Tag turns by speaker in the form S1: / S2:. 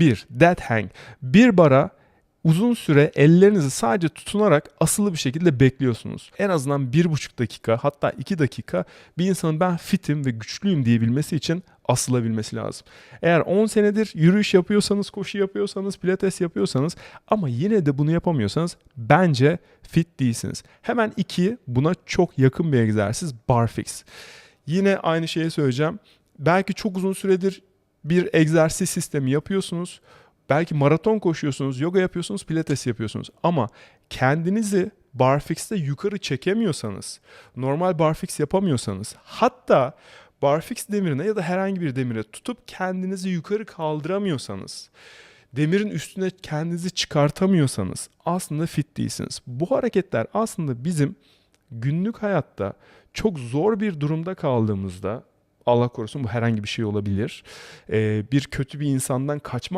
S1: 1. Dead hang. Bir bara uzun süre ellerinizi sadece tutunarak asılı bir şekilde bekliyorsunuz. En azından bir buçuk dakika hatta iki dakika bir insanın ben fitim ve güçlüyüm diyebilmesi için asılabilmesi lazım. Eğer 10 senedir yürüyüş yapıyorsanız, koşu yapıyorsanız, pilates yapıyorsanız ama yine de bunu yapamıyorsanız bence fit değilsiniz. Hemen iki buna çok yakın bir egzersiz barfix. Yine aynı şeyi söyleyeceğim. Belki çok uzun süredir bir egzersiz sistemi yapıyorsunuz. Belki maraton koşuyorsunuz, yoga yapıyorsunuz, pilates yapıyorsunuz. Ama kendinizi barfix'te yukarı çekemiyorsanız, normal barfix yapamıyorsanız, hatta barfix demirine ya da herhangi bir demire tutup kendinizi yukarı kaldıramıyorsanız, demirin üstüne kendinizi çıkartamıyorsanız aslında fit değilsiniz. Bu hareketler aslında bizim günlük hayatta çok zor bir durumda kaldığımızda Allah korusun bu herhangi bir şey olabilir. Ee, bir kötü bir insandan kaçma